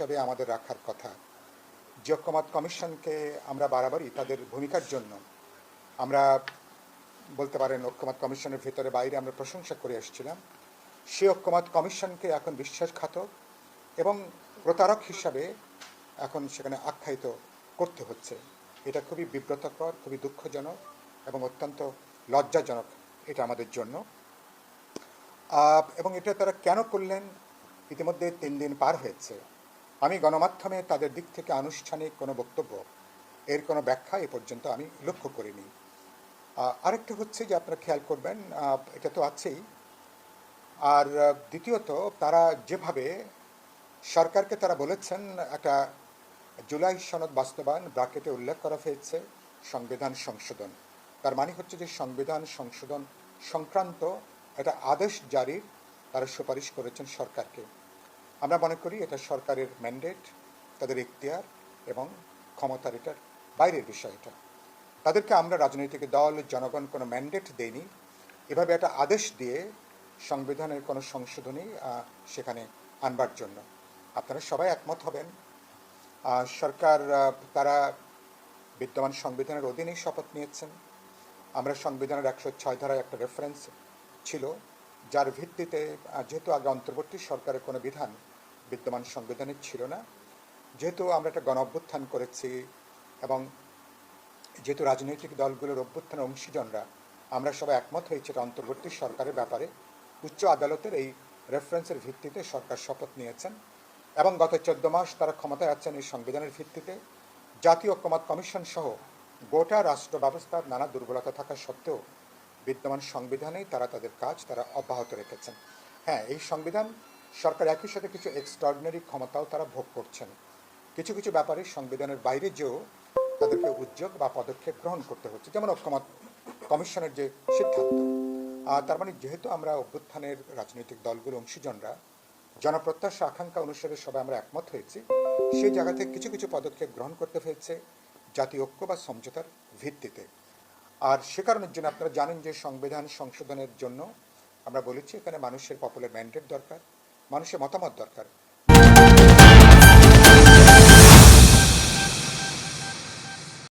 হিসাবে আমাদের রাখার কথা। যে ঐক্যমত কমিশনকে আমরা বারবারই তাদের ভূমিকার জন্য। আমরা বলতে পারেন ঐক্যমত কমিশনের ভেতরে বাইরে আমরা প্রশংসা করে এসেছিলাম সেই ঐক্যমত কমিশনকে এখন বিশ্বাসঘাতক এবং প্রতারক হিসাবে এখন সেখানে আখ্যায়িত করতে হচ্ছে। এটা খুবই বিব্রতকর, খুবই দুঃখজনক এবং অত্যন্ত লজ্জাজনক এটা আমাদের জন্য। এবং এটা তারা কেন করলেন? ইতিমধ্যে তিন দিন পার হয়েছে। আমি গণমাধ্যমে তাদের দিক থেকে আনুষ্ঠানিক কোনো বক্তব্য, এর কোনো ব্যাখ্যা এ পর্যন্ত আমি লক্ষ্য করিনি। আরেকটা হচ্ছে যে আপনারা খেয়াল করবেন এটা তো আছেই। আর দ্বিতীয়ত তারা যেভাবে সরকারকে তারা বলেছেন, একটা জুলাই সনদ বাস্তবায়ন ব্রাকেটে উল্লেখ করা হয়েছে, সংবিধান সংশোধন। তার মানে হচ্ছে যে সংবিধান সংশোধন সংক্রান্ত একটা আদেশ জারির তারা সুপারিশ করেছেন সরকারকে। আমরা মনে করি এটা সরকারের ম্যান্ডেট তাদের এখতিয়ার এবং ক্ষমতার এটার বাইরের বিষয় এটা। তাদেরকে আমরা রাজনৈতিক দল, জনগণ কোনো ম্যান্ডেট দেয়নি এভাবে একটা আদেশ দিয়ে সংবিধানের কোনো সংশোধনী সেখানে আনবার জন্য। আপনারা সবাই একমত হবেন। সরকার তারা বিদ্যমান সংবিধানের অধীনেই শপথ নিয়েছেন। আমরা সংবিধানের একশো ছয় ধারায় একটা রেফারেন্স ছিল। যার ভিত্তিতে যেহেতু আগে অন্তর্বর্তী সরকারের কোনো বিধান বিদ্যমান সংবিধানে ছিল না, যেহেতু আমরা একটা গণ অভ্যুত্থান করেছি এবং যেহেতু রাজনৈতিক দলগুলোর অভ্যুত্থানের অংশীজনরা, আমরা সবাই একমত হয়েছি এটা অন্তর্বর্তী সরকারের ব্যাপারে। উচ্চ আদালতের এই রেফারেন্সের ভিত্তিতে সরকার শপথ নিয়েছেন এবং গত চোদ্দ মাস তারা ক্ষমতায় আছেন এই সংবিধানের ভিত্তিতে। জাতীয় ঐক্যমত কমিশন সহ গোটা রাষ্ট্র ব্যবস্থার নানা দুর্বলতা থাকা সত্ত্বেও বিদ্যমান সংবিধানেই তারা তাদের কাজ, তারা অব্যাহত রেখেছেন। হ্যাঁ এই সংবিধান সরকার একই সাথে কিছু এক্সট্রাঅর্ডিনারি ক্ষমতাও তারা ভোগ করছেন। কিছু কিছু ব্যাপারে সংবিধানের বাইরে যেও তাদেরকে উদ্যোগ বা পদক্ষেপ গ্রহণ করতে হচ্ছে। যেমন ঐক্যমত কমিশনের যে সিদ্ধান্ত তার মানে যেহেতু আমরা অভ্যুত্থানের রাজনৈতিক দলগুলো, অংশীজনরা, জনপ্রত্যাশা, আকাঙ্ক্ষা অনুসারে সবাই আমরা একমত হয়েছি, সেই জায়গা থেকে কিছু কিছু পদক্ষেপ গ্রহণ করতে হয়েছে জাতীয় ঐক্য বা সমঝোতার ভিত্তিতে। আর সে কারণের জন্য আপনারা জানেন যে সংবিধান সংশোধনের জন্য আমরা বলেছি এখানে মানুষের পপুলার ম্যান্ডেট দরকার, মানুষের মতামত দরকার।